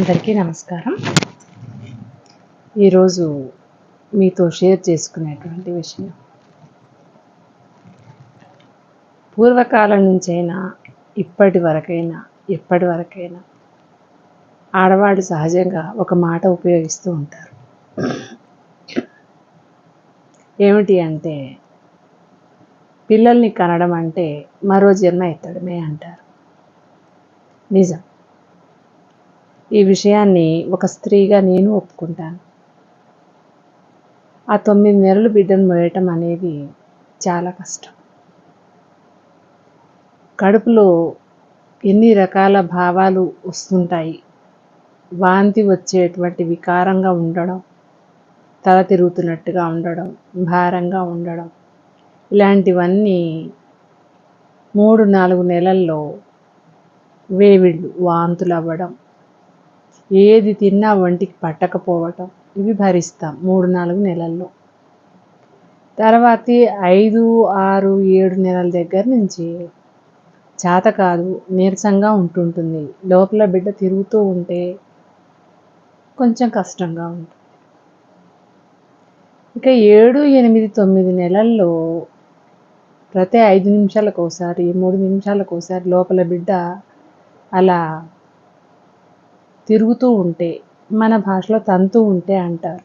అందరికీ నమస్కారం. ఈరోజు మీతో షేర్ చేసుకునేటువంటి విషయం. పూర్వకాలం నుంచైనా ఇప్పటి వరకైనా ఎప్పటి వరకైనా ఆడవాళ్ళు సహజంగా ఒక మాట ఉపయోగిస్తూ ఉంటారు. ఏమిటి అంటే పిల్లల్ని కనడం అంటే మరో జన్మ ఎత్తడమే అంటారు. నిజం. ఈ విషయాన్ని ఒక స్త్రీగా నేను ఒప్పుకుంటాను. ఆ తొమ్మిది నెలలు బిడ్డను మోయటం అనేది చాలా కష్టం. కడుపులో ఎన్ని రకాల భావాలు వస్తుంటాయి వాంతి వచ్చేటువంటి వికారంగా ఉండడం తల తిరుగుతున్నట్టుగా ఉండడం భారంగా ఉండడం ఇలాంటివన్నీ మూడు నాలుగు నెలల్లో వేవిళ్ళు వాంతులు అవ్వడం ఏది తిన్నా వంటికి పట్టకపోవటం. ఇవి భరిస్తాం మూడు నాలుగు నెలల్లో. తర్వాత ఐదు ఆరు ఏడు నెలల దగ్గర నుంచి చేత కాదు నీరసంగా ఉంటుంటుంది. లోపల బిడ్డ తిరుగుతూ ఉంటే కొంచెం కష్టంగా ఉంటుంది. ఇక ఏడు ఎనిమిది తొమ్మిది నెలల్లో ప్రతి ఐదు నిమిషాలకు ఒకసారి మూడు నిమిషాలకు ఒకసారి లోపల బిడ్డ అలా తిరుగుతూ ఉంటే మన భాషలో తంతు ఉంటే అంటారు.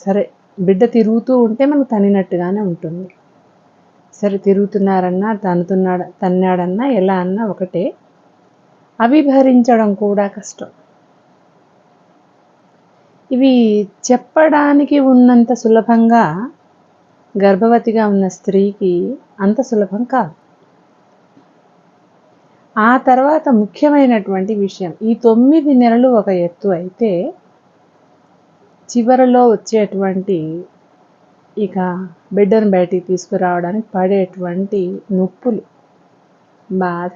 సరే బిడ్డ తిరుగుతూ ఉంటే మనకు తనినట్టుగానే ఉంటుంది. సరే తిరుగుతున్నారన్నా తనుతున్నాడు తన్నాడన్నా ఎలా అన్నా ఒకటే. అవిభరించడం కూడా కష్టం. ఇవి చెప్పడానికి ఉన్నంత సులభంగా గర్భవతిగా ఉన్న స్త్రీకి అంత సులభం కాదు. ఆ తర్వాత ముఖ్యమైనటువంటి విషయం ఈ తొమ్మిది నెలలు ఒక ఎత్తు అయితే చివరిలో వచ్చేటువంటి ఇక బిడ్డను బయటికి తీసుకురావడానికి పడేటువంటి నొప్పులు బాధ.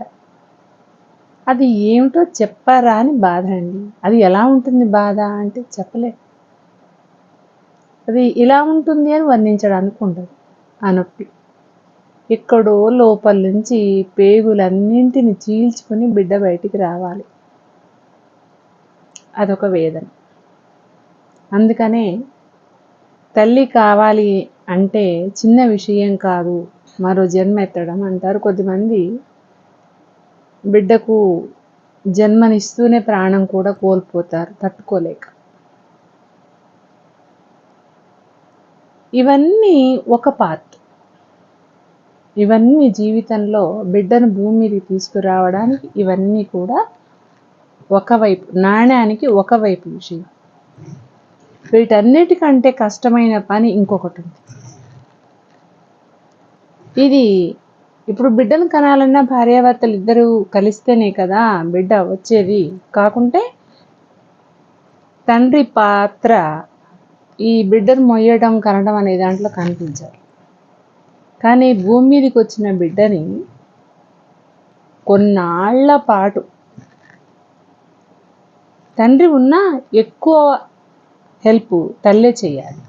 అది ఏమిటో చెప్పారా అని బాధ అండి. అది ఎలా ఉంటుంది బాధ అంటే చెప్పలే. అది ఇలా ఉంటుంది అని వర్ణించడానికి ఉండదు. ఆ నొప్పి. ఎక్కడో లోపల నుంచి పేగులన్నింటిని చీల్చుకుని బిడ్డ బయటికి రావాలి. అదొక వేదన. అందుకనే తల్లి కావాలి అంటే చిన్న విషయం కాదు మరో జన్మ ఎత్తడం అంటారు కొద్దిమంది. బిడ్డకు జన్మనిస్తూనే ప్రాణం కూడా కోల్పోతారు తట్టుకోలేక. ఇవన్నీ ఒక పార్ట్ ఇవన్నీ జీవితంలో బిడ్డను భూమి మీదకి తీసుకురావడానికి ఇవన్నీ కూడా ఒకవైపు నాణ్యానికి ఒకవైపు విషయం. వీటన్నిటికంటే కష్టమైన పని ఇంకొకటి ఉంది. ఇది ఇప్పుడు బిడ్డను కనాలన్నా భార్యాభర్తలు ఇద్దరూ కలిస్తేనే కదా బిడ్డ వచ్చేది. కాకుంటే తండ్రి పాత్ర ఈ బిడ్డను మొయ్యడం కనడం అనే దాంట్లో కనిపించారు కానీ భూమి మీదకి వచ్చిన బిడ్డని కొన్నాళ్ళ పాటు తండ్రి ఉన్నా ఎక్కువ హెల్ప్ తల్లే చేయాలి.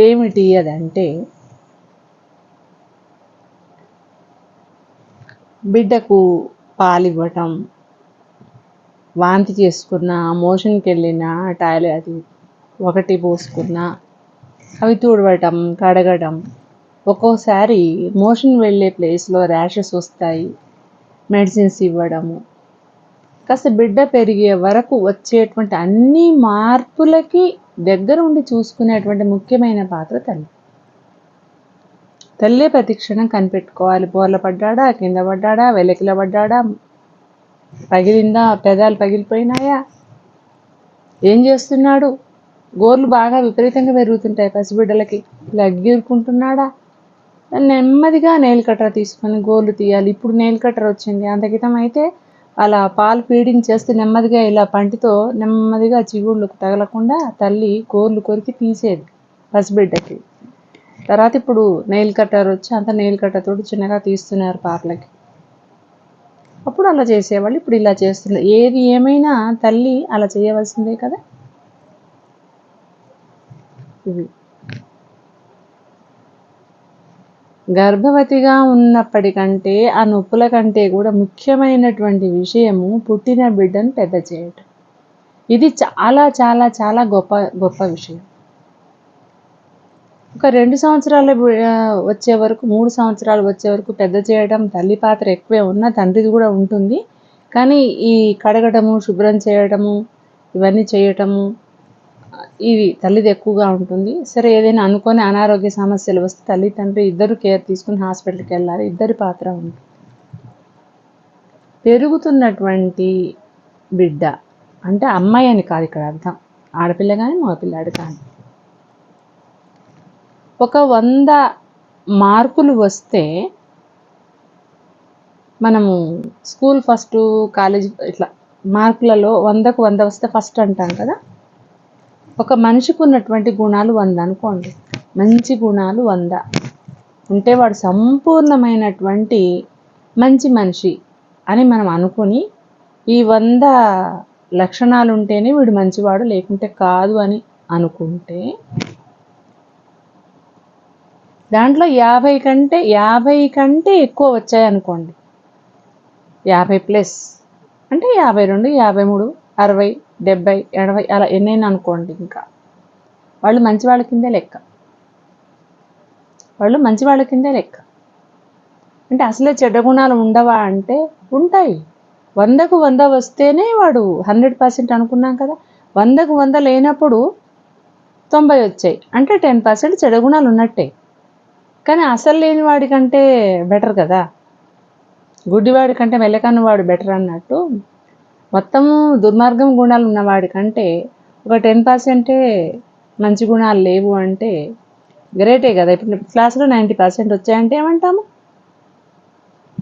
ఏమిటి అదంటే బిడ్డకు పాలివ్వటం వాంతి చేసుకున్న మోషన్కి వెళ్ళిన టాయిలెట్ అది ఒకటి పోసుకున్న అవి తుడవటం కడగడం ఒక్కోసారి మోషన్ వెళ్ళే ప్లేస్లో ర్యాషెస్ వస్తాయి మెడిసిన్స్ ఇవ్వడము. కాస్త బిడ్డ పెరిగే వరకు వచ్చేటువంటి అన్ని మార్పులకి దగ్గర ఉండి చూసుకునేటువంటి ముఖ్యమైన పాత్ర తల్లి. తల్లే ప్రతిక్షణం కనిపెట్టుకోవాలి. బోర్ల పడ్డాడా కింద పడ్డాడా వెలకిల పడ్డాడా పగిలిందా పెదాలు పగిలిపోయినాయా? ఏం చేస్తున్నాడు? గోర్లు బాగా విపరీతంగా పెరుగుతుంటాయి పసిబిడ్డలకి. లగ్గీరుకుంటున్నాడా నెమ్మదిగా నెయిల్ కట్టర్ తీసుకొని గోలు తీయాలి. ఇప్పుడు నెయిల్ కట్టర్ వచ్చింది. అంతకితం అయితే అలా పాలు ఫీడింగ్ చేస్తే నెమ్మదిగా ఇలా పంటితో నెమ్మదిగా చిగుళ్ళకు తగలకుండా తల్లి గోర్లు కొరికి తీసేది పసిబిడ్డకి. తర్వాత ఇప్పుడు నెయిల్ కట్టర్ వచ్చి అంత నెయిల్ కట్టర్తో చిన్నగా తీస్తున్నారు పాపలకి అప్పుడు అలా చేసేవాళ్ళు ఇప్పుడు ఇలా చేస్తున్నారు. ఏది ఏమైనా తల్లి అలా చేయవలసిందే కదా. ఇవి. గర్భవతిగా ఉన్నప్పటికంటే ఆ నొప్పుల కంటే కూడా ముఖ్యమైనటువంటి విషయము పుట్టిన బిడ్డను పెద్ద చేయటం. ఇది చాలా చాలా చాలా గొప్ప గొప్ప విషయం. ఒక రెండు సంవత్సరాలు వచ్చే వరకు మూడు సంవత్సరాలు వచ్చే వరకు పెద్ద చేయడం తల్లి పాత్ర ఎక్కువే ఉన్న తండ్రిది కూడా ఉంటుంది. కానీ ఈ కడగడము శుభ్రం చేయడము ఇవన్నీ చేయటము ఇవి తల్లిది ఎక్కువగా ఉంటుంది. సరే ఏదైనా అనుకొని అనారోగ్య సమస్యలు వస్తే తల్లి తండ్రి ఇద్దరు కేర్ తీసుకుని హాస్పిటల్కి వెళ్ళాలి. ఇద్దరి పాత్ర ఉంటుంది. పెరుగుతున్నటువంటి బిడ్డ అంటే అమ్మాయి అని కాదు ఇక్కడ అర్థం. ఆడపిల్ల కానీ మగపిల్లాడు కానీ ఒక వంద మార్కులు వస్తే మనము స్కూల్ ఫస్ట్ కాలేజ్ ఇట్లా మార్కులలో వందకు వంద వస్తే ఫస్ట్ అంటాం కదా. ఒక మనిషికి ఉన్నటువంటి గుణాలు వంద అనుకోండి. మంచి గుణాలు వంద. ఉంటే వాడు సంపూర్ణమైనటువంటి మంచి మనిషి అని మనం అనుకుని ఈ వంద లక్షణాలు ఉంటేనే వీడు మంచివాడు లేకుంటే కాదు అని అనుకుంటే దాంట్లో యాభై కంటే యాభై కంటే ఎక్కువ వచ్చాయి అనుకోండి. యాభై ప్లస్. అంటే యాభై రెండు యాభై మూడు అరవై డెబ్బై ఎనభై అలా ఎన్నైనా అనుకోండి ఇంకా. వాళ్ళు మంచి వాళ్ళ కిందే లెక్క. వాళ్ళు మంచి వాళ్ళ కిందే లెక్క. అంటే అసలే చెడ్డ గుణాలు ఉండవా అంటే ఉంటాయి. వందకు వంద వస్తేనే వాడు హండ్రెడ్ పర్సెంట్ అనుకున్నాం కదా. వందకు వంద లేనప్పుడు తొంభై వచ్చాయి. అంటే టెన్ పర్సెంట్ చెడు గుణాలు ఉన్నట్టే. కానీ అసలు లేని వాడికంటే బెటర్ కదా. గుడ్డివాడి కంటే మెల్లకన్నవాడు బెటర్ అన్నట్టు మొత్తము దుర్మార్గం గుణాలు ఉన్నవాడి కంటే ఒక టెన్ పర్సెంటే మంచి గుణాలు లేవు అంటే గ్రేటే కదా. ఇప్పుడు క్లాస్లో నైంటీ పర్సెంట్ వచ్చాయంటే ఏమంటాము?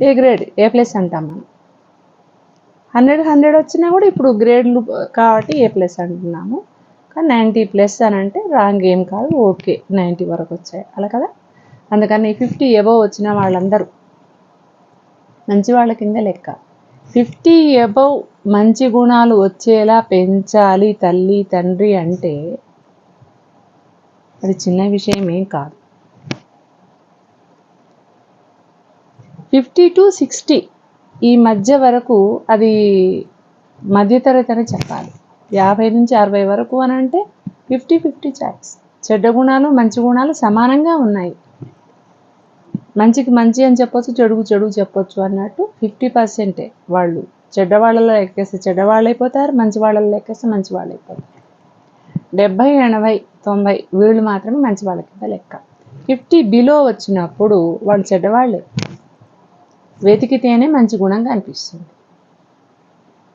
A grade? ఏ ప్లస్ అంటాం మనం హండ్రెడ్ హండ్రెడ్ వచ్చినా కూడా ఇప్పుడు గ్రేడ్లు కాబట్టి ఏ ప్లస్ అంటున్నాము. కానీ నైంటీ ప్లస్ అని అంటే రాంగ్ ఏం కాదు. ఓకే నైంటీ వరకు వచ్చాయి. అలా కదా? అందుకని ఫిఫ్టీ ఎబో వచ్చిన వాళ్ళందరూ మంచి వాళ్ళ కింద లెక్క. ఫిఫ్టీ ఎబవ్ మంచి గుణాలు వచ్చేలా పెంచాలి తల్లి తండ్రి అంటే అది చిన్న విషయం ఏం కాదు. ఫిఫ్టీ టు సిక్స్టీ ఈ మధ్య వరకు అది మధ్యతరగతి అని చెప్పాలి. యాభై నుంచి అరవై వరకు అని అంటే ఫిఫ్టీ ఫిఫ్టీ ఛాయిస్ చెడ్డ గుణాలు మంచి గుణాలు సమానంగా ఉన్నాయి. మంచికి మంచి అని చెప్పొచ్చు చెడుకు చెడు చెప్పొచ్చు అన్నట్టు ఫిఫ్టీ పర్సెంటే వాళ్ళు చెడ్డవాళ్ళలో ఎక్కేస్తే చెడ్డవాళ్ళు అయిపోతారు మంచి వాళ్ళలో ఎక్కేస్తే మంచి వాళ్ళు అయిపోతారు డెబ్భై ఎనభై తొంభై వీళ్ళు మాత్రమే మంచి వాళ్ళ కింద లెక్క. ఫిఫ్టీ బిలో వచ్చినప్పుడు వాళ్ళు చెడ్డవాళ్ళే. వెతికితేనే మంచి గుణంగా అనిపిస్తుంది.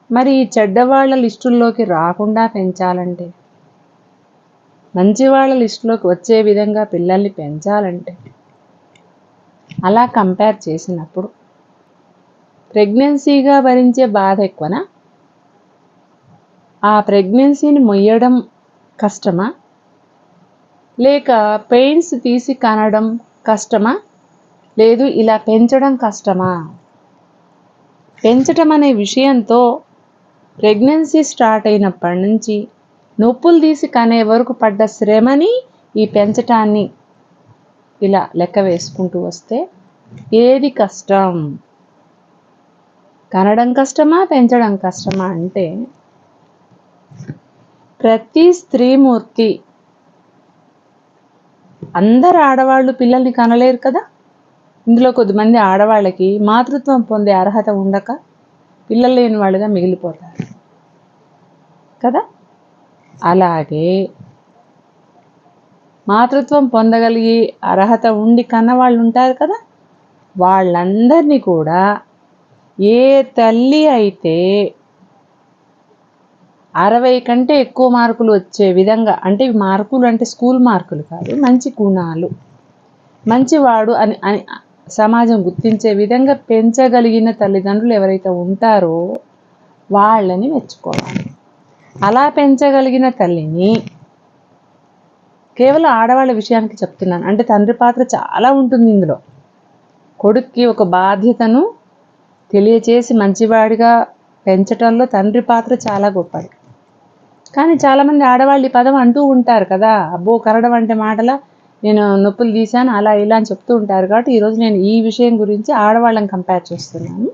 మరి ఈ చెడ్డవాళ్ళ లిస్టుల్లోకి రాకుండా పెంచాలంటే మంచి వాళ్ళ లిస్టులోకి వచ్చే విధంగా పిల్లల్ని పెంచాలంటే అలా కంపేర్ చేసినప్పుడు ప్రెగ్నెన్సీగా భరించే బాధ ఎక్కువనా? ఆ ప్రెగ్నెన్సీని మొయ్యడం కష్టమా? లేక పెయిన్స్ తీసి కనడం కష్టమా? లేదు ఇలా పెంచడం కష్టమా? పెంచటం అనే విషయంతో ప్రెగ్నెన్సీ స్టార్ట్ అయినప్పటి నుంచి నొప్పులు తీసి కనే వరకు పడ్డ శ్రమని ఈ పెంచటాన్ని ఇలా లెక్క వేసుకుంటూ వస్తే ఏది కష్టం? కనడం కష్టమా పెంచడం కష్టమా అంటే ప్రతి స్త్రీమూర్తి అందరు ఆడవాళ్ళు పిల్లల్ని కనలేరు కదా? ఇందులో కొద్దిమంది ఆడవాళ్ళకి మాతృత్వం పొందే అర్హత ఉండక పిల్లలు లేని వాళ్ళుగా మిగిలిపోతారు. కదా? అలాగే మాతృత్వం పొందగలిగి అర్హత ఉండి కన్నవాళ్ళు ఉంటారు కదా? వాళ్ళందరినీ కూడా ఏ తల్లి అయితే అరవై కంటే ఎక్కువ మార్కులు వచ్చే విధంగా అంటే మార్కులు అంటే స్కూల్ మార్కులు కాదు మంచి గుణాలు మంచివాడు అని అని సమాజం గుర్తించే విధంగా పెంచగలిగిన తల్లిదండ్రులు ఎవరైతే ఉంటారో వాళ్ళని మెచ్చుకోవాలి. అలా పెంచగలిగిన తల్లిని కేవలం ఆడవాళ్ళ విషయానికి చెప్తున్నాను. అంటే తండ్రి పాత్ర చాలా ఉంటుంది ఇందులో. కొడుక్కి ఒక బాధ్యతను తెలియచేసి మంచివాడిగా పెంచటంలో తండ్రి పాత్ర చాలా గొప్పది. కానీ చాలామంది ఆడవాళ్ళు ఈ పదం అంటూ ఉంటారు కదా అబ్బో కరడం అంటే మాటల నేను నొప్పులు తీశాను అలా ఇలా అని చెప్తూ ఉంటారు కాబట్టి ఈరోజు నేను ఈ విషయం గురించి ఆడవాళ్ళని కంపేర్ చేస్తున్నాను.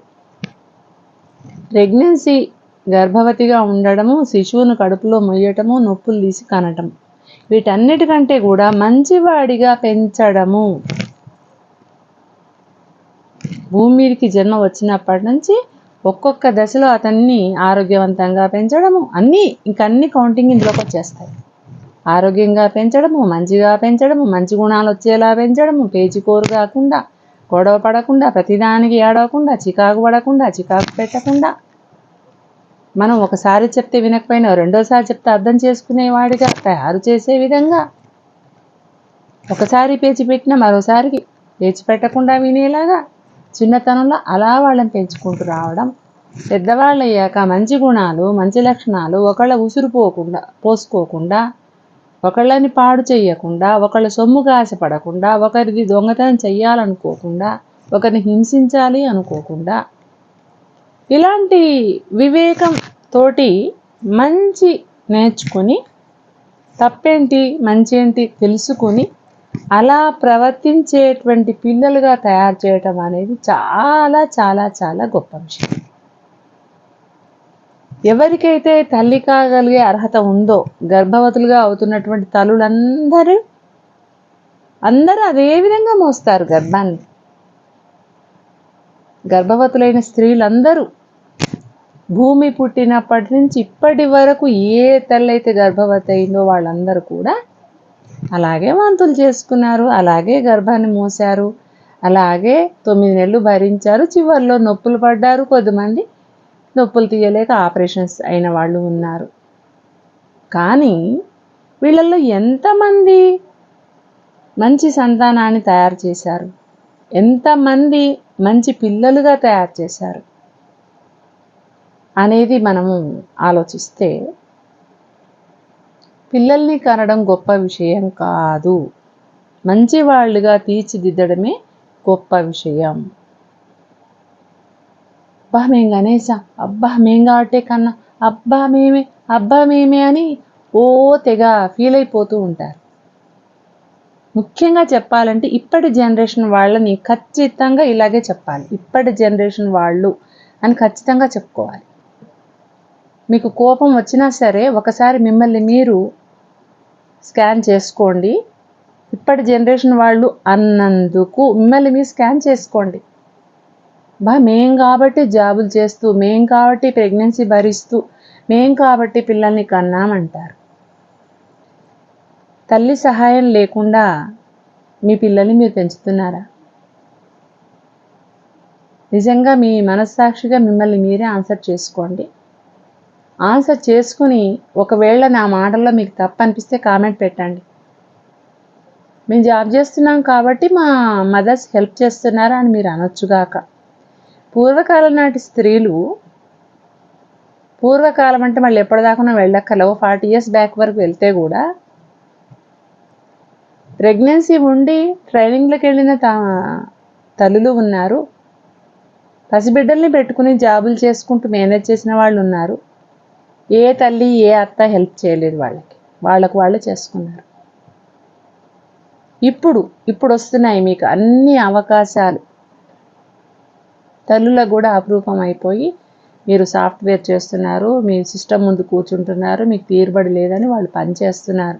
ప్రెగ్నెన్సీ గర్భవతిగా ఉండడము శిశువును కడుపులో మొయ్యటము నొప్పులు తీసి కనటం వీటన్నిటికంటే కూడా మంచివాడిగా పెంచడము. భూమి మీదకి జన్మ వచ్చినప్పటి నుంచి ఒక్కొక్క దశలో అతన్ని ఆరోగ్యవంతంగా పెంచడము అన్నీ ఇంకన్నీ కౌంటింగ్ ఇందులోకి వచ్చేస్తాయి. ఆరోగ్యంగా పెంచడము మంచిగా పెంచడము మంచి గుణాలు వచ్చేలా పెంచడము పేచికోరు కాకుండా గొడవ పడకుండా ప్రతిదానికి ఏడవకుండా చికాకు పడకుండా చికాకు పెట్టకుండా. మనం ఒకసారి చెప్తే వినకపోయినా రెండోసారి చెప్తే అర్థం చేసుకునేవాడిగా తయారు చేసే విధంగా. ఒకసారి పేచి పెట్టిన మరోసారికి పేచి పెట్టకుండా వినేలాగా. చిన్నతనంలో అలా వాళ్ళని పెంచుకుంటూ రావడం పెద్దవాళ్ళు అయ్యాక మంచి గుణాలు మంచి లక్షణాలు ఒకళ్ళ ఉసురు పోకుండా పోసుకోకుండా ఒకళ్ళని పాడు చేయకుండా ఒకళ్ళ సొమ్ముకు ఆశపడకుండా ఒకరిది దొంగతనం చెయ్యాలనుకోకుండా ఒకరిని హింసించాలి అనుకోకుండా ఇలాంటి వివేకం తోటి మంచి నేర్చుకొని తప్పేంటి మంచి ఏంటి తెలుసుకొని అలా ప్రవర్తించేటువంటి పిల్లలుగా తయారు చేయటం అనేది చాలా చాలా చాలా గొప్ప విషయం. ఎవరికైతే తల్లి కాగలిగే అర్హత ఉందో గర్భవతులుగా అవుతున్నటువంటి తల్లులందరూ అందరూ అదే విధంగా మోస్తారు గర్భాన్ని. గర్భవతులైన స్త్రీలందరూ భూమి పుట్టినప్పటి నుంచి ఇప్పటి వరకు ఏ తల్లి అయితే గర్భవతి అయిందో వాళ్ళందరూ కూడా అలాగే వాంతులు చేసుకున్నారు అలాగే గర్భాన్ని మూశారు అలాగే తొమ్మిది నెలలు భరించారు. చివరిలో నొప్పులు పడ్డారు కొద్దిమంది. నొప్పులు తీయలేక ఆపరేషన్స్ అయిన వాళ్ళు ఉన్నారు. కానీ వీళ్ళల్లో ఎంతమంది మంచి సంతానాన్ని తయారు చేశారు? ఎంతమంది మంచి పిల్లలుగా తయారు చేశారు? అనేది మనము ఆలోచిస్తే పిల్లల్ని కనడం గొప్ప విషయం కాదు. మంచి వాళ్ళుగా తీర్చిదిద్దడమే గొప్ప విషయం. అబ్బా మేము గణేశా అబ్బా మేం కాబట్టే కన్నా అబ్బా మేమే అబ్బా మేమే అని ఓ తెగ ఫీల్ అయిపోతూ ఉంటారు. ముఖ్యంగా చెప్పాలంటే ఇప్పటి జనరేషన్ వాళ్ళని ఖచ్చితంగా ఇలాగే చెప్పాలి. ఇప్పటి జనరేషన్ వాళ్ళు అని ఖచ్చితంగా చెప్పుకోవాలి. మీకు కోపం వచ్చినా సరే ఒకసారి మిమ్మల్ని మీరు స్కాన్ చేసుకోండి. ఇప్పటి జనరేషన్ వాళ్ళు అన్నందుకు మిమ్మల్ని మీరు స్కాన్ చేసుకోండి. బా మేం కాబట్టి జాబులు చేస్తూ మేం కాబట్టి ప్రెగ్నెన్సీ భరిస్తూ మేం కాబట్టి పిల్లల్ని కన్నామంటారు. తల్లి సహాయం లేకుండా మీ పిల్లల్ని మీరు పెంచుతున్నారా? నిజంగా మీ మనస్సాక్షిగా మిమ్మల్ని మీరే ఆన్సర్ చేసుకోండి. ఆన్సర్ చేసుకుని ఒకవేళ నా మాటల్లో మీకు తప్పు అనిపిస్తే కామెంట్ పెట్టండి. మేము జాబ్ చేస్తున్నాం కాబట్టి మా మదర్స్ హెల్ప్ చేస్తున్నారా అని మీరు అనొచ్చుగాక పూర్వకాలం నాటి స్త్రీలు పూర్వకాలం అంటే మళ్ళీ ఎప్పటిదాకా వెళ్ళక్కలవు ఫార్టీ ఇయర్స్ బ్యాక్ వరకు వెళ్తే కూడా ప్రెగ్నెన్సీ ఉండి ట్రైనింగ్లోకి వెళ్ళిన తల్లులు ఉన్నారు. పసిబిడ్డల్ని పెట్టుకుని జాబులు చేసుకుంటూ మేనేజ్ చేసిన వాళ్ళు ఉన్నారు. ఏ తల్లి ఏ అత్త హెల్ప్ చేయలేదు వాళ్ళకి. వాళ్ళకు వాళ్ళు చేసుకున్నారు. ఇప్పుడు ఇప్పుడు వస్తున్నాయి మీకు అన్ని అవకాశాలు. తల్లులకు కూడా అపురూపం అయిపోయి మీరు సాఫ్ట్వేర్ చేస్తున్నారు మీ సిస్టమ్ ముందు కూర్చుంటున్నారు మీకు తీరుబడి లేదని వాళ్ళు పనిచేస్తున్నారు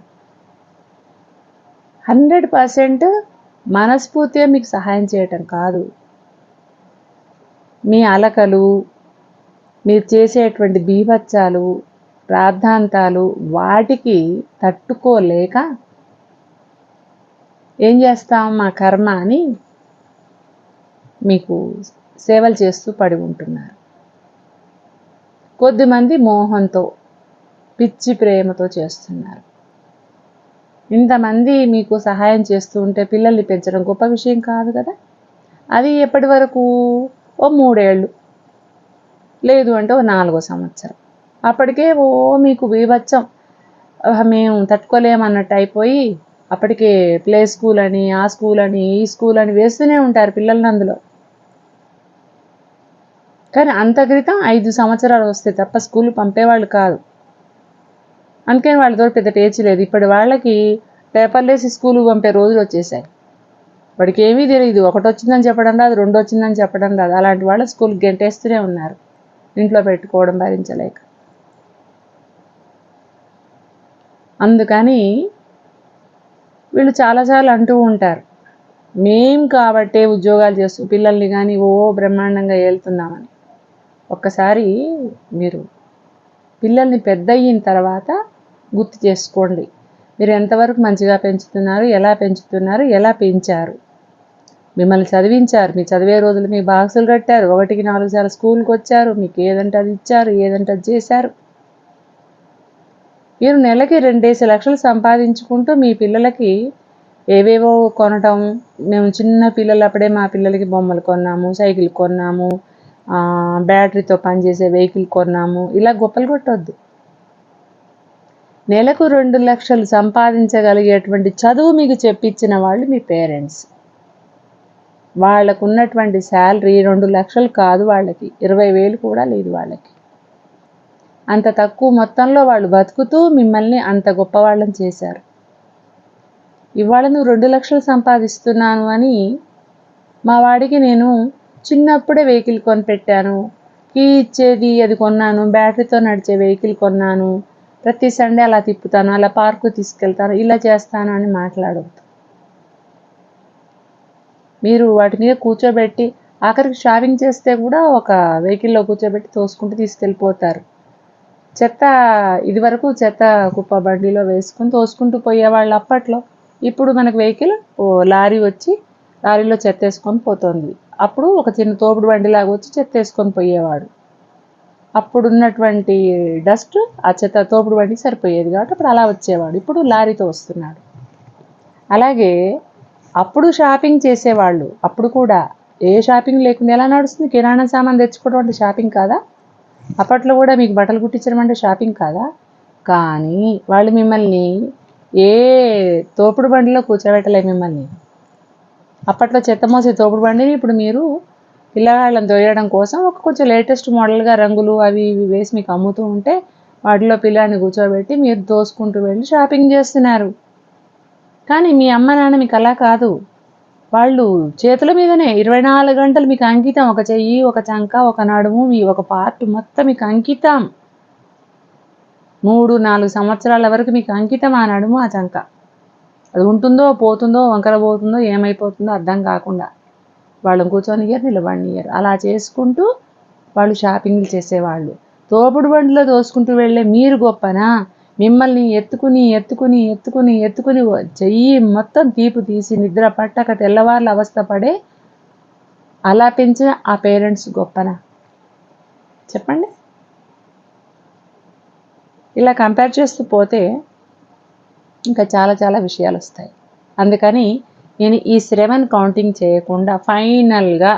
హండ్రెడ్ పర్సెంట్ మనస్ఫూర్తిగా మీకు సహాయం చేయటం కాదు. మీ అలకలు మీరు చేసేటువంటి బీభత్సాలు ప్రార్థాంతాలు వాటికి తట్టుకోలేక ఏం చేస్తాం? మా కర్మ అని మీకు సేవలు చేస్తూ పడి ఉంటున్నారు. కొద్దిమంది మోహంతో పిచ్చి ప్రేమతో చేస్తున్నారు. ఇంతమంది మీకు సహాయం చేస్తూ ఉంటే పిల్లల్ని పెంచడం గొప్ప విషయం కాదు కదా? అది ఎప్పటి వరకు? ఓ మూడేళ్ళు. లేదు అంటే ఓ నాలుగో సంవత్సరం. అప్పటికే ఓ మీకు బీభత్సం మేము తట్టుకోలేమన్నట్టు అయిపోయి అప్పటికే ప్లే స్కూల్ అని ఆ స్కూల్ అని ఈ స్కూల్ అని వేస్తూనే ఉంటారు పిల్లల్ని అందులో. కానీ అంత క్రితం ఐదు సంవత్సరాలు వస్తే తప్ప స్కూల్ పంపేవాళ్ళు కాదు. అందుకని వాళ్ళతో పెద్ద టేచి లేదు. ఇప్పటి వాళ్ళకి పేపర్లేసి స్కూల్ స్కూల్కి పంపే రోజులు వచ్చేసాయి. వాడికి ఏమీ తెలియదు ఒకటి వచ్చిందని చెప్పడం రాదు రెండు వచ్చిందని చెప్పడం రాదు. అలాంటి వాళ్ళు స్కూల్కి గెంటేస్తూనే ఉన్నారు. ఇంట్లో పెట్టుకోవడం భరించలేక. అందుకని వీళ్ళు చాలాసార్లు అంటూ ఉంటారు మేం కాబట్టే ఉద్యోగాలు చేస్తూ పిల్లల్ని కానీ ఓ బ్రహ్మాండంగా వెళ్తున్నామని ఒక్కసారి మీరు పిల్లల్ని పెద్ద అయిన తర్వాత గుర్తు చేసుకోండి. మీరు ఎంతవరకు మంచిగా పెంచుతున్నారు ఎలా పెంచుతున్నారు ఎలా పెంచారు? మిమ్మల్ని చదివించారు. మీ చదివే రోజులు మీ బాక్సులు కట్టారు. ఒకటికి నాలుగు సార్లు స్కూల్కి వచ్చారు. మీకు ఏదంటే అది ఇచ్చారు. ఏదంటే అది చేశారు. మీరు నెలకి రెండేసి లక్షలు సంపాదించుకుంటూ మీ పిల్లలకి ఏవేవో కొనటం మేము చిన్న పిల్లలు అప్పుడే మా పిల్లలకి బొమ్మలు కొన్నాము సైకిల్ కొన్నాము బ్యాటరీతో పనిచేసే వెహికల్ కొన్నాము. ఇలా గొప్పలు కొట్టొద్దు. నెలకు రెండు లక్షలు సంపాదించగలిగేటువంటి చదువు మీకు చెప్పించిన వాళ్ళు మీ పేరెంట్స్. వాళ్ళకు ఉన్నటువంటి శాలరీ రెండు లక్షలు కాదు వాళ్ళకి. ఇరవై వేలు కూడా లేదు వాళ్ళకి. అంత తక్కువ మొత్తంలో వాళ్ళు బతుకుతూ మిమ్మల్ని అంత గొప్ప వాళ్ళని చేశారు. ఇవాళ నువ్వు రెండు లక్షలు సంపాదిస్తున్నాను అని మా వాడికి నేను చిన్నప్పుడే వెహికల్ కొనిపెట్టాను. కీ ఇచ్చేది అది కొన్నాను. బ్యాటరీతో నడిచే వెహికల్ కొన్నాను. ప్రతి సండే అలా తిప్పుతాను అలా పార్కు తీసుకెళ్తాను ఇలా చేస్తాను అని మాట్లాడవద్దు మీరు వాటి మీద కూర్చోబెట్టి ఆఖరికి షాపింగ్ చేస్తే కూడా ఒక వెహికల్లో కూర్చోబెట్టి తోసుకుంటూ తీసుకెళ్ళిపోతారు. చెత్త ఇదివరకు చెత్త కుప్ప బండిలో వేసుకుని తోసుకుంటూ పోయేవాళ్ళు అప్పట్లో. ఇప్పుడు మనకు వెహికల్ లారీ వచ్చి లారీలో చెత్త వేసుకొని పోతుంది. అప్పుడు ఒక చిన్న తోపుడు బండిలాగా వచ్చి చెత్త వేసుకొని పోయేవాడు. అప్పుడు ఉన్నటువంటి డస్ట్ ఆ చెత్త తోపుడు బండికి సరిపోయేది కాబట్టి అప్పుడు అలా వచ్చేవాడు. ఇప్పుడు లారీతో వస్తున్నాడు. అలాగే అప్పుడు షాపింగ్ చేసేవాళ్ళు. అప్పుడు కూడా ఏ షాపింగ్ లేకుండా ఎలా నడుస్తుంది? కిరాణా సామాన్ తెచ్చుకోవడం అంటే షాపింగ్ కాదా? అప్పట్లో కూడా మీకు బట్టలు కుట్టించడం అంటే షాపింగ్ కాదా? కానీ వాళ్ళు మిమ్మల్ని ఏ తోపుడు బండిలో కూర్చోబెట్టలే మిమ్మల్ని. అప్పట్లో చెత్త మోసే తోపుడు బండిని ఇప్పుడు మీరు పిల్లవాళ్ళని తోయడం కోసం ఒక కొంచెం లేటెస్ట్ మోడల్గా రంగులు అవి ఇవి వేసి మీకు అమ్ముతూ ఉంటే వాటిలో పిల్లాన్ని కూర్చోబెట్టి మీరు దోసుకుంటూ వెళ్ళి షాపింగ్ చేస్తున్నారు. కానీ మీ అమ్మ నాన్న మీకు అలా కాదు. వాళ్ళు చేతుల మీదనే ఇరవై నాలుగు గంటలు మీకు అంకితం. ఒక చెయ్యి ఒక చంక ఒక నడుము మీ ఒక పార్ట్ మొత్తం మీకు అంకితం. మూడు నాలుగు సంవత్సరాల వరకు మీకు అంకితం ఆ నడుము ఆ చంక. అది ఉంటుందో పోతుందో వంకర పోతుందో ఏమైపోతుందో అర్థం కాకుండా వాళ్ళని కూర్చొనియరు నిలబడినియరు అలా చేసుకుంటూ వాళ్ళు షాపింగ్లు చేసేవాళ్ళు. తోపుడు బండిలో దోసుకుంటూ వెళ్ళే మీరు గొప్పనా? మిమ్మల్ని ఎత్తుకుని ఎత్తుకుని ఎత్తుకుని ఎత్తుకుని చెయ్యి మొత్తం తీపు తీసి నిద్ర పట్టక తెల్లవార్లు అవస్థ పడే అలా పెంచిన ఆ పేరెంట్స్ గొప్పనా. చెప్పండి. ఇలా కంపేర్ చేస్తూ పోతే ఇంకా చాలా చాలా విషయాలు వస్తాయి. అందుకని నేను ఈ శ్రమను కౌంటింగ్ చేయకుండా ఫైనల్గా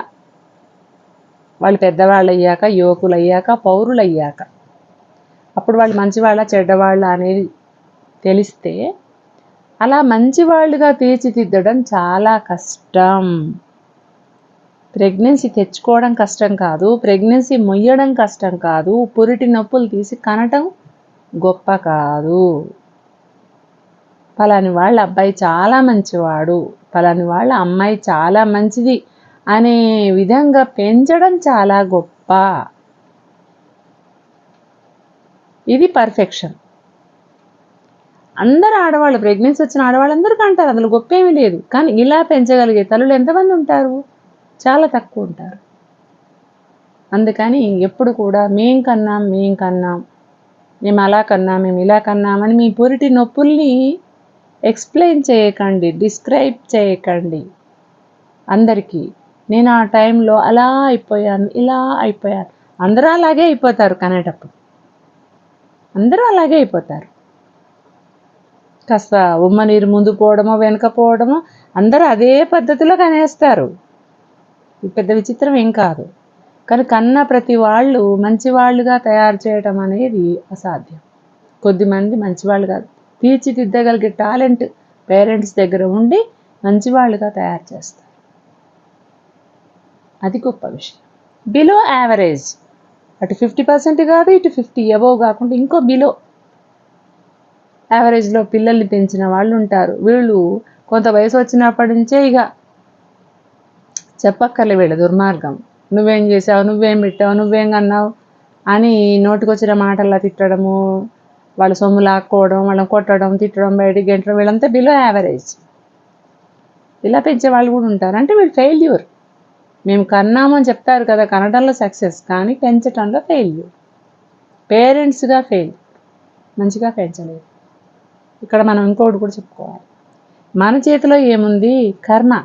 వాళ్ళు పెద్దవాళ్ళు అయ్యాక యువకులు అయ్యాక పౌరులు అయ్యాక అప్పుడు వాళ్ళు మంచివాళ్ళ చెడ్డవాళ్ళ అనేది తెలిస్తే అలా మంచివాళ్ళుగా తీర్చిదిద్దడం చాలా కష్టం. ప్రెగ్నెన్సీ తెచ్చుకోవడం కష్టం కాదు ప్రెగ్నెన్సీ మొయ్యడం కష్టం కాదు పురిటి నొప్పులు తీసి కనటం గొప్ప కాదు. పలాని వాళ్ళ అబ్బాయి చాలా మంచివాడు పలాని వాళ్ళ అమ్మాయి చాలా మంచిది అనే విధంగా పెంచడం చాలా గొప్ప. ఇది పర్ఫెక్షన్ అందరు ఆడవాళ్ళు ప్రెగ్నెన్సీ వచ్చిన ఆడవాళ్ళందరికీ అంటారు అందులో గొప్ప ఏమీ లేదు. కానీ ఇలా పెంచగలిగే తల్లులు ఎంతమంది ఉంటారు? చాలా తక్కువ ఉంటారు. అందుకని ఎప్పుడు కూడా మేం కన్నాం మేం కన్నాం మేము అలా కన్నాం మేము ఇలా కన్నామని మీ పొరిటి నొప్పుల్ని ఎక్స్ప్లెయిన్ చేయకండి డిస్క్రైబ్ చేయకండి. అందరికీ నేను ఆ టైంలో అలా అయిపోయాను ఇలా అయిపోయాను. అందరూ అలాగే అయిపోతారు కనేటప్పుడు. అందరూ అలాగే అయిపోతారు. కాస్త ఉమ్మ నీరు ముందు పోవడమో వెనక పోవడమో అందరూ అదే పద్ధతిలో కనేస్తారు. పెద్ద విచిత్రం ఏం కాదు. కానీ కన్న ప్రతి వాళ్ళు మంచివాళ్ళుగా తయారు చేయడం అనేది అసాధ్యం. కొద్దిమంది మంచివాళ్ళుగా తీర్చిదిద్దగలిగే టాలెంట్ పేరెంట్స్ దగ్గర ఉండి మంచివాళ్ళుగా తయారు చేస్తారు. అది గొప్ప విషయం. బిలో యావరేజ్ అటు ఫిఫ్టీ పర్సెంట్ కాదు ఇటు ఫిఫ్టీ అబోవ్ కాకుండా ఇంకో బిలో యావరేజ్లో పిల్లల్ని పెంచిన వాళ్ళు ఉంటారు. వీళ్ళు కొంత వయసు వచ్చినప్పటి నుంచే ఇక చెప్పక్కర్లే వీళ్ళ దుర్మార్గం. నువ్వేం చేసావు నువ్వేం పెట్టావు నువ్వేం కన్నావు అని నోటికొచ్చిన మాటల్లా తిట్టడము వాళ్ళ సొమ్ము లాక్కోవడం వాళ్ళని కొట్టడం తిట్టడం బయటికి గెంటడం వీళ్ళంతా బిలో యావరేజ్ ఇలా పెంచే వాళ్ళు కూడా ఉంటారు. అంటే వీళ్ళు ఫెయిల్యూర్ మేము కన్నామని చెప్తారు కదా కనడంలో సక్సెస్ కానీ పెంచడంలో ఫెయిల్యూర్ పేరెంట్స్గా ఫెయిల్ మంచిగా పెంచలేదు ఇక్కడ మనం ఇంకోటి కూడా చెప్పుకోవాలి. మన చేతిలో ఏముంది? కర్మ.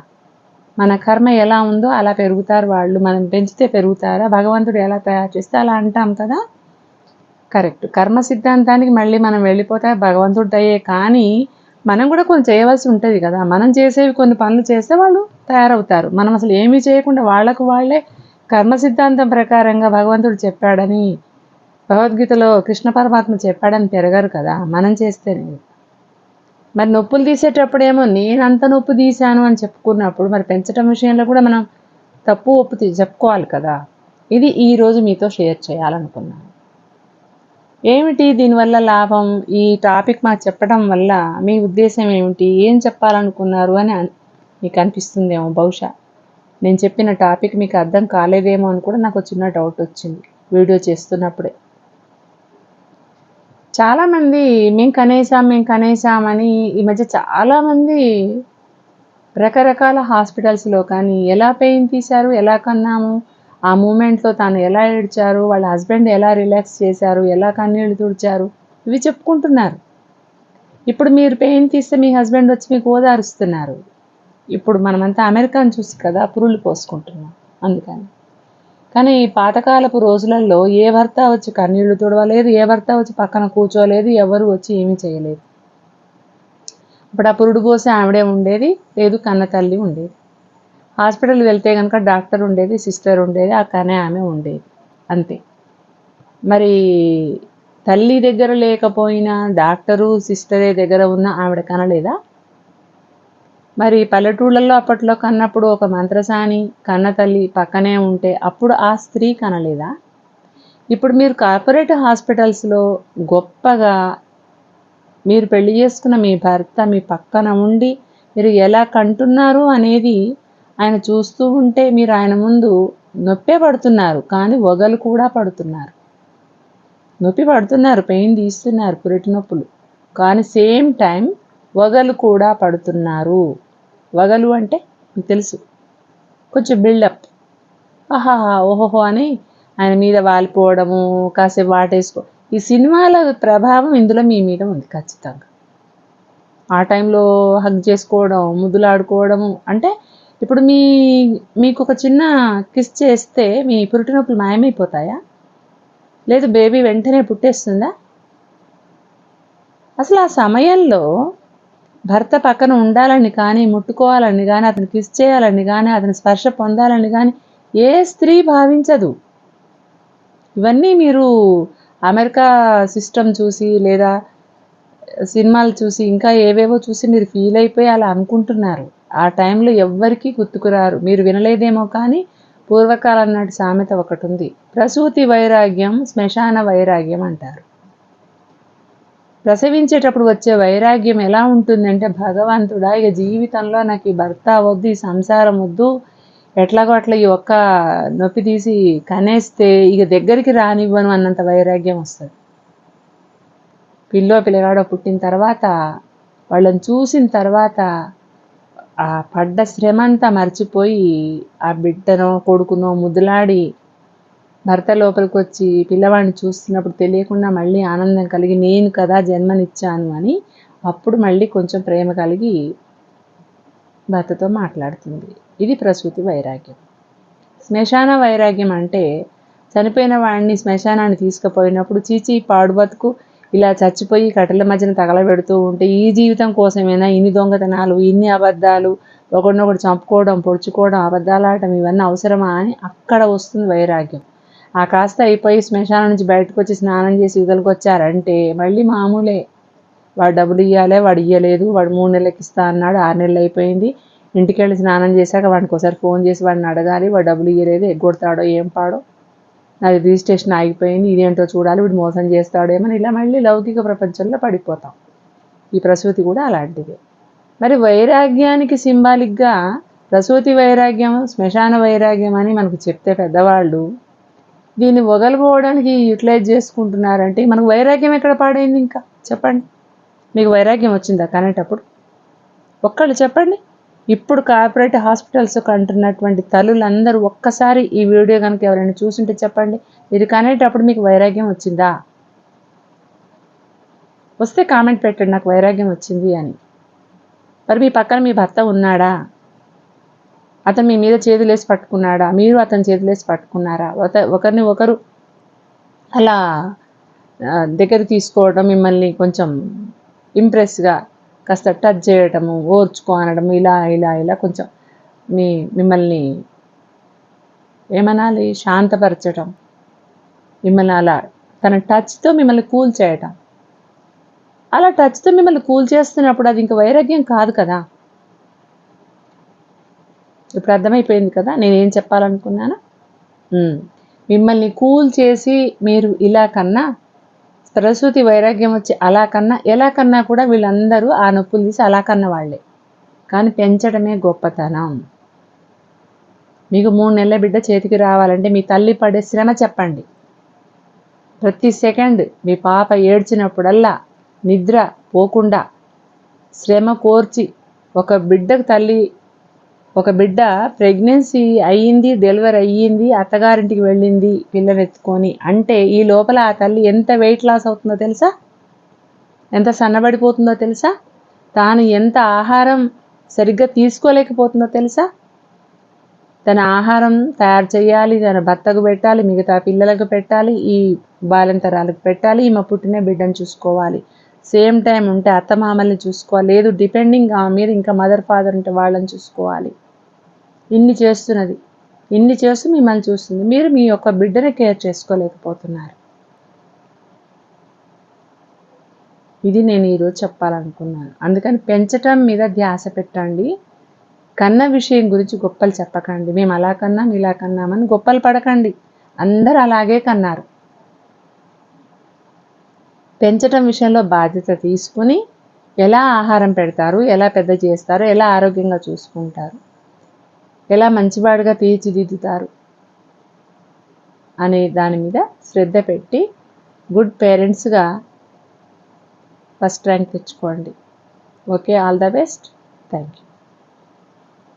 మన కర్మ ఎలా ఉందో అలా పెరుగుతారు వాళ్ళు. మనం పెంచితే పెరుగుతారా? భగవంతుడు ఎలా తయారు చేస్తే అలా అంటాం కదా? కరెక్ట్ కర్మ సిద్ధాంతానికి మళ్ళీ మనం వెళ్ళిపోతే భగవంతుడు దయే. కానీ మనం కూడా కొన్ని చేయవలసి ఉంటుంది కదా. మనం చేసేవి కొన్ని పనులు చేస్తే వాళ్ళు తయారవుతారు. మనం అసలు ఏమీ చేయకుండా వాళ్ళకు వాళ్ళే కర్మ సిద్ధాంతం ప్రకారంగా భగవంతుడు చెప్పాడని భగవద్గీతలో కృష్ణ పరమాత్మ చెప్పాడని పెరగరు కదా. మనం చేస్తేనే. మరి నొప్పులు తీసేటప్పుడేమో నేను అంత తీశాను అని చెప్పుకున్నప్పుడు మరి పెంచడం విషయంలో కూడా మనం తప్పు ఒప్పు తీ- చెప్పుకోవాలి కదా. ఇది ఈరోజు మీతో షేర్ చేయాలనుకున్నాను. ఏమిటి దీనివల్ల లాభం? ఈ టాపిక్ మాకు చెప్పడం వల్ల మీ ఉద్దేశం ఏమిటి? ఏం చెప్పాలనుకున్నారు అని మీకు అనిపిస్తుందేమో బహుశా. నేను చెప్పిన టాపిక్ మీకు అర్థం కాలేదేమో అని కూడా నాకు చిన్న డౌట్ వచ్చింది వీడియో చేస్తున్నప్పుడే. చాలామంది మేము కనేసాం మేము కనేసామని ఈ మధ్య చాలామంది రకరకాల హాస్పిటల్స్లో కానీ ఎలా పెయిన్ తీశారు ఎలా కన్నాము ఆ మూమెంట్లో తాను ఎలా ఏడ్చారు వాళ్ళ హస్బెండ్ ఎలా రిలాక్స్ చేశారు ఎలా కన్నీళ్ళు తుడిచారు ఇవి చెప్పుకుంటున్నారు. ఇప్పుడు మీరు పెయిన్ తీస్తే మీ హస్బెండ్ వచ్చి మీకు ఓదారుస్తున్నారు. ఇప్పుడు మనమంతా అమెరికాను చూసి కదా పురులు పోసుకుంటున్నాం. అందుకని. కానీ ఈ పాతకాలపు రోజులలో ఏ భర్త వచ్చి కన్నీళ్ళు తుడవలేదు ఏ భర్త వచ్చి పక్కన కూర్చోలేదు ఎవరు వచ్చి ఏమీ చేయలేదు. ఇప్పుడు ఆ పురుడు పోసి ఆవిడే ఉండేది లేదు కన్న తల్లి ఉండేది. హాస్పిటల్ వెళ్తే కనుక డాక్టర్ ఉండేది సిస్టర్ ఉండేది ఆ కనే ఆమె ఉండేది. అంతే. మరి తల్లి దగ్గర లేకపోయినా డాక్టరు సిస్టరే దగ్గర ఉన్న ఆవిడ కనలేదా? మరి పల్లెటూళ్ళల్లో అప్పట్లో కన్నప్పుడు ఒక మంత్రసాని కన్న తల్లి పక్కనే ఉంటే అప్పుడు ఆ స్త్రీ కనలేదా? ఇప్పుడు మీరు కార్పొరేట్ హాస్పిటల్స్లో గొప్పగా మీరు పెళ్ళి చేసుకున్న మీ భర్త మీ పక్కన ఉండి మీరు ఎలా కంటున్నారు అనేది ఆయన చూస్తూ ఉంటే మీరు ఆయన ముందు నొప్పే పడుతున్నారు కానీ ఒగలు కూడా పడుతున్నారు. నొప్పి పడుతున్నారు పెయిన్ తీస్తున్నారు పురిటి నొప్పులు. కానీ సేమ్ టైం వగలు కూడా పడుతున్నారు. వగలు అంటే మీకు తెలుసు. కొంచెం బిల్డప్. ఆహా ఓహోహో అని ఆయన మీద వాలిపోవడము కాసేపు వాటేసుకో. ఈ సినిమాల ప్రభావం ఇందులో మీ మీద ఉంది ఖచ్చితంగా. ఆ టైంలో హగ్ చేసుకోవడం ముద్దులాడుకోవడము అంటే ఇప్పుడు మీ మీకు ఒక చిన్న కిస్ చేస్తే మీ పురిటి నొప్పులు మాయమైపోతాయా? లేదు బేబీ వెంటనే పుట్టేస్తుందా? అసలు ఆ సమయంలో భర్త పక్కన ఉండాలని కానీ ముట్టుకోవాలని కానీ అతను కిస్ చేయాలని కానీ అతని స్పర్శ పొందాలని కానీ ఏ స్త్రీ భావించదు. ఇవన్నీ మీరు అమెరికా సిస్టమ్ చూసి లేదా సినిమాలు చూసి ఇంకా ఏవేవో చూసి మీరు ఫీల్ అయిపోయి అలా అనుకుంటున్నారు. ఆ టైంలో ఎవ్వరికీ గుర్తుకురారు. మీరు వినలేదేమో కానీ పూర్వకాలం నాటి సామెత ఒకటి ఉంది ప్రసూతి వైరాగ్యం శ్మశాన వైరాగ్యం అంటారు. ప్రసవించేటప్పుడు వచ్చే వైరాగ్యం ఎలా ఉంటుందంటే భగవంతుడా ఇక జీవితంలో నాకు ఈ భర్త వద్దు ఈ సంసారం వద్దు ఎట్లాగో అట్లా ఈ ఒక్క నొప్పి తీసి కనేస్తే ఇక దగ్గరికి రానివ్వను అన్నంత వైరాగ్యం వస్తుంది. పిల్లో పిల్లగాడో పుట్టిన తర్వాత వాళ్ళని చూసిన తర్వాత ఆ పడ్డ శ్రమంతా మర్చిపోయి ఆ బిడ్డనో కొడుకునో ముద్దులాడి భర్త లోపలికి వచ్చి పిల్లవాడిని చూస్తున్నప్పుడు తెలియకుండా మళ్ళీ ఆనందం కలిగి నేను కదా జన్మనిచ్చాను అని అప్పుడు మళ్ళీ కొంచెం ప్రేమ కలిగి భర్తతో మాట్లాడుతుంది. ఇది ప్రసూతి వైరాగ్యం. శ్మశాన వైరాగ్యం అంటే చనిపోయిన వాడిని శ్మశానాన్ని తీసుకుపోయినప్పుడు చీచీ పాడు బతుకు ఇలా చచ్చిపోయి కట్టెల మధ్యన తగలబెడుతూ ఉంటే ఈ జీవితం కోసమైనా? ఇన్ని దొంగతనాలు ఇన్ని అబద్ధాలు ఒకడినొకడు చంపుకోవడం పొడుచుకోవడం అబద్ధాలు ఇవన్నీ అవసరమా అని అక్కడ వస్తుంది వైరాగ్యం. ఆ కాస్త అయిపోయి శ్మశానం నుంచి బయటకు వచ్చి స్నానం చేసి ఇదలకు వచ్చారంటే మళ్ళీ మామూలే. వాడు డబ్బులు ఇవ్వాలి వాడు ఇవ్వలేదు వాడు మూడు నెలలకి ఇస్తా అన్నాడు ఆరు నెలలు అయిపోయింది. ఇంటికి వెళ్ళి స్నానం చేశాక వాడికి ఒకసారి ఫోన్ చేసి వాడిని అడగాలి వాడు డబ్బులు ఇవ్వలేదు ఎగ్గొడతాడో ఏం పాడో. నాది రిజిస్ట్రేషన్ ఆగిపోయింది ఇదేంటో చూడాలి వీడు మోసం చేస్తాడేమని ఇలా మళ్ళీ లౌకిక ప్రపంచంలో పడిపోతాం. ఈ ప్రసూతి కూడా అలాంటిదే. మరి వైరాగ్యానికి సింబాలిక్గా ప్రసూతి వైరాగ్యం శ్మశాన వైరాగ్యం అని మనకు చెప్తే పెద్దవాళ్ళు దీన్ని వగలుకోవడానికి యూటిలైజ్ చేసుకుంటున్నారంటే మనకు వైరాగ్యం ఎక్కడ పాడైంది ఇంకా? చెప్పండి. మీకు వైరాగ్యం వచ్చిందా? కనేటప్పుడు. ఒక్కళ్ళు చెప్పండి. ఇప్పుడు కార్పొరేట్ హాస్పిటల్స్ కంటున్నటువంటి తల్లులందరూ ఒక్కసారి ఈ వీడియో కనుక ఎవరైనా చూసుంటే చెప్పండి. ఇది కనేటప్పుడు మీకు వైరాగ్యం వచ్చిందా? వస్తే కామెంట్ పెట్టండి నాకు వైరాగ్యం వచ్చింది అని. మరి మీ పక్కన మీ భర్త ఉన్నాడా? అతను మీ మీద చేతులేసి పట్టుకున్నాడా? మీరు అతని చేతులేసి పట్టుకున్నారా? ఒకరిని ఒకరు అలా దగ్గర తీసుకోవడం మిమ్మల్ని కొంచెం ఇంప్రెస్గా కాస్త టచ్ చేయటము ఓర్చుకో అనడం ఇలా ఇలా ఇలా కొంచెం మీ మిమ్మల్ని ఏమనాలి? శాంతపరచడం మిమ్మల్ని అలా తన టచ్తో మిమ్మల్ని కూల్ చేయటం. అలా టచ్తో మిమ్మల్ని కూల్ చేస్తున్నప్పుడు అది ఇంకా వైరాగ్యం కాదు కదా. ఇప్పుడు అర్థమైపోయింది కదా? నేనేం చెప్పాలనుకున్నాను? మిమ్మల్ని కూల్ చేసి మీరు ఇలా కన్నా సరస్వతి వైరాగ్యం వచ్చి అలా కన్నా ఎలా కన్నా కూడా వీళ్ళందరూ ఆ నొప్పులు తీసి అలా కన్న వాళ్ళే. కానీ పెంచడమే గొప్పతనం. మీకు మూడు నెలల బిడ్డ చేతికి రావాలంటే మీ తల్లి పడే శ్రమ చెప్పండి. ప్రతి సెకండ్ మీ పాప ఏడ్చినప్పుడల్లా నిద్ర పోకుండా శ్రమ కోర్చి ఒక బిడ్డకు తల్లి ఒక బిడ్డ ప్రెగ్నెన్సీ అయ్యింది డెలివరీ అయ్యింది అత్తగారింటికి వెళ్ళింది పిల్లనెత్తుకొని అంటే ఈ లోపల ఆ తల్లి ఎంత వెయిట్ లాస్ అవుతుందో తెలుసా? ఎంత సన్నబడిపోతుందో తెలుసా? తాను ఎంత ఆహారం సరిగ్గా తీసుకోలేకపోతుందో తెలుసా? తన ఆహారం తయారు చేయాలి తన భర్తకు పెట్టాలి మిగతా పిల్లలకు పెట్టాలి ఈ బాలంతరాలకు పెట్టాలి ఈమె పుట్టిన బిడ్డను చూసుకోవాలి. సేమ్ టైం ఉంటే అత్తమామల్ని చూసుకోవాలి లేదు డిపెండింగ్ ఆమె మీద ఇంకా మదర్ ఫాదర్ ఉంటే వాళ్ళని చూసుకోవాలి. ఇన్ని చేస్తున్నది. ఇన్ని చేస్తూ మిమ్మల్ని చూస్తుంది. మీరు మీ యొక్క బిడ్డని కేర్ చేసుకోలేకపోతున్నారు. ఇది నేను ఈరోజు చెప్పాలనుకున్నాను. అందుకని పెంచటం మీద ధ్యాస పెట్టండి. కన్న విషయం గురించి గొప్పలు చెప్పకండి. మేము అలా కన్నాం ఇలా కన్నామని గొప్పలు పడకండి. అందరు అలాగే కన్నారు. పెంచటం విషయంలో బాధ్యత తీసుకుని ఎలా ఆహారం పెడతారు ఎలా పెద్ద చేస్తారు ఎలా ఆరోగ్యంగా చూసుకుంటారు ఎలా మంచివాడుగా తీర్చిదిద్దుతారు అనే దాని మీద శ్రద్ధ పెట్టి గుడ్ పేరెంట్స్గా ఫస్ట్ ర్యాంక్ తెచ్చుకోండి. Okay all the best. Thank you